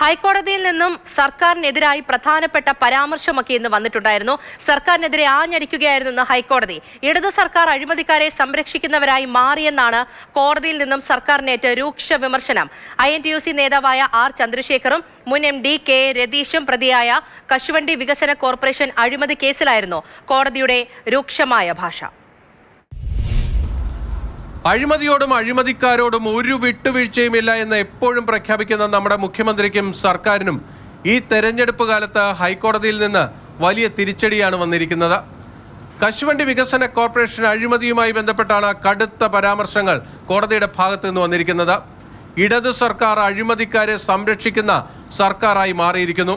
ഹൈക്കോടതിയിൽ നിന്നും സർക്കാരിനെതിരായി പ്രധാനപ്പെട്ട പരാമർശമൊക്കെ ഇന്ന് വന്നിട്ടുണ്ടായിരുന്നു. സർക്കാരിനെതിരെ ആഞ്ഞടിക്കുകയായിരുന്നു ഇന്ന് ഹൈക്കോടതി. ഇടതു സർക്കാർ അഴിമതിക്കാരെ സംരക്ഷിക്കുന്നവരായി മാറിയെന്നാണ് കോടതിയിൽ നിന്നും സർക്കാരിനേറ്റ രൂക്ഷ വിമർശനം. I N T U C നേതാവായ ആർ ചന്ദ്രശേഖറും മുൻ എം ഡി കെ രതീഷും പ്രതിയായ കശുവണ്ടി വികസന കോർപ്പറേഷൻ അഴിമതി കേസിലായിരുന്നു കോടതിയുടെ രൂക്ഷമായ ഭാഷ. അഴിമതിയോടും അഴിമതിക്കാരോടും ഒരു വിട്ടുവീഴ്ചയുമില്ല എന്ന് എപ്പോഴും പ്രഖ്യാപിക്കുന്ന നമ്മുടെ മുഖ്യമന്ത്രിക്കും സർക്കാരിനും ഈ തെരഞ്ഞെടുപ്പ് കാലത്ത് ഹൈക്കോടതിയിൽ നിന്ന് വലിയ തിരിച്ചടിയാണ് വന്നിരിക്കുന്നത്. കശുവണ്ടി വികസന കോർപ്പറേഷൻ അഴിമതിയുമായി ബന്ധപ്പെട്ടാണ് കടുത്ത പരാമർശങ്ങൾ കോടതിയുടെ ഭാഗത്തു നിന്ന് വന്നിരിക്കുന്നത്. ഇടതു സർക്കാർ അഴിമതിക്കാരെ സംരക്ഷിക്കുന്ന സർക്കാരായി മാറിയിരിക്കുന്നു.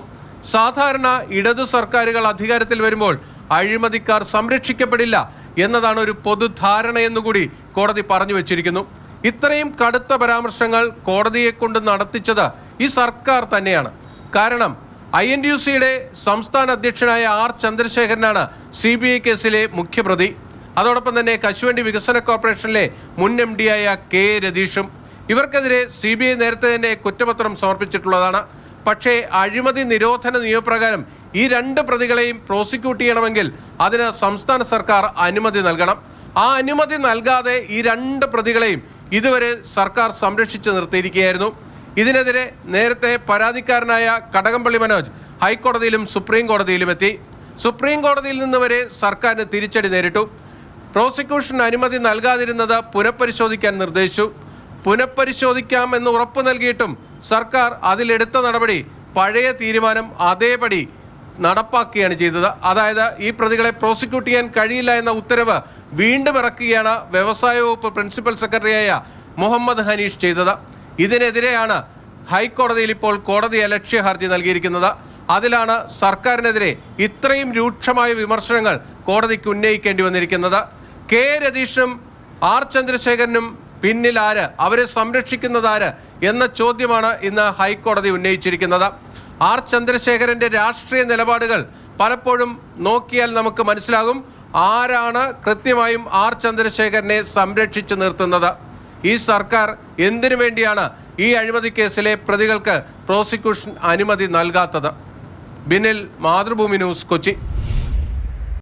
സാധാരണ ഇടതു സർക്കാരുകൾ അധികാരത്തിൽ വരുമ്പോൾ അഴിമതിക്കാർ സംരക്ഷിക്കപ്പെടില്ല എന്നതാണ് ഒരു പൊതുധാരണ എന്നുകൂടി കോടതി പറഞ്ഞു വെച്ചിരിക്കുന്നു. ഇത്രയും കടുത്ത പരാമർശങ്ങൾ കോടതിയെ കൊണ്ട് നടത്തിച്ചത് ഈ സർക്കാർ തന്നെയാണ്. കാരണം ഐ എൻ യു സിയുടെ സംസ്ഥാന അധ്യക്ഷനായ ആർ ചന്ദ്രശേഖരനാണ് സി ബി ഐ കേസിലെ മുഖ്യപ്രതി. അതോടൊപ്പം തന്നെ കശുവണ്ടി വികസന കോർപ്പറേഷനിലെ മുൻ എം ഡി ആയ കെ രതീഷും. ഇവർക്കെതിരെ സി ബി ഐ നേരത്തെ തന്നെ കുറ്റപത്രം സമർപ്പിച്ചിട്ടുള്ളതാണ്. പക്ഷേ അഴിമതി നിരോധന നിയമപ്രകാരം ഈ രണ്ട് പ്രതികളെയും പ്രോസിക്യൂട്ട് ചെയ്യണമെങ്കിൽ അതിന് സംസ്ഥാന സർക്കാർ അനുമതി നൽകണം. ആ അനുമതി നൽകാതെ ഈ രണ്ട് പ്രതികളെയും ഇതുവരെ സർക്കാർ സംരക്ഷിച്ചു നിർത്തിയിരിക്കുകയായിരുന്നു. ഇതിനെതിരെ നേരത്തെ പരാതിക്കാരനായ കടകംപള്ളി മനോജ് ഹൈക്കോടതിയിലും സുപ്രീം കോടതിയിലും എത്തി. സുപ്രീം കോടതിയിൽ നിന്ന് വരെ സർക്കാരിന് തിരിച്ചടി നേരിട്ടു. പ്രോസിക്യൂഷൻ അനുമതി നൽകാതിരുന്നത് പുനഃപരിശോധിക്കാൻ നിർദ്ദേശിച്ചു. പുനഃപരിശോധിക്കാം എന്ന് ഉറപ്പു നൽകിയിട്ടും സർക്കാർ അതിലെടുത്ത നടപടി പഴയ തീരുമാനം അതേപടി നടപ്പാക്കുകയാണ് ചെയ്തത്. അതായത് ഈ പ്രതികളെ പ്രോസിക്യൂട്ട് ചെയ്യാൻ കഴിയില്ല എന്ന ഉത്തരവ് വീണ്ടും ഇറക്കുകയാണ് വ്യവസായ വകുപ്പ് പ്രിൻസിപ്പൽ സെക്രട്ടറിയായ മുഹമ്മദ് ഹനീഷ് ചെയ്തത്. ഇതിനെതിരെയാണ് ഹൈക്കോടതിയിൽ ഇപ്പോൾ കോടതി അലക്ഷ്യ ഹർജി നൽകിയിരിക്കുന്നത്. അതിലാണ് സർക്കാരിനെതിരെ ഇത്രയും രൂക്ഷമായ വിമർശനങ്ങൾ കോടതിക്ക് ഉന്നയിക്കേണ്ടി വന്നിരിക്കുന്നത്. കെ രതീഷും ആർ ചന്ദ്രശേഖരനും പിന്നിൽ ആര്? അവരെ സംരക്ഷിക്കുന്നതാര് എന്ന ചോദ്യമാണ് ഇന്ന് ഹൈക്കോടതി ഉന്നയിച്ചിരിക്കുന്നത്. ആർ ചന്ദ്രശേഖരന്റെ രാഷ്ട്രീയ നിലപാടുകൾ പലപ്പോഴും നോക്കിയാൽ നമുക്ക് മനസ്സിലാകും ആരാണ് കൃത്യമായും ആർ ചന്ദ്രശേഖരനെ സംരക്ഷിച്ചു നിർത്തുന്നത്. ഈ സർക്കാർ എന്തിനു വേണ്ടിയാണ് ഈ അഴിമതി കേസിലെ പ്രതികൾക്ക് പ്രോസിക്യൂഷൻ അനുമതി നൽകാത്തത്? ബിനിൽ മാതൃഭൂമി ന്യൂസ് കൊച്ചി.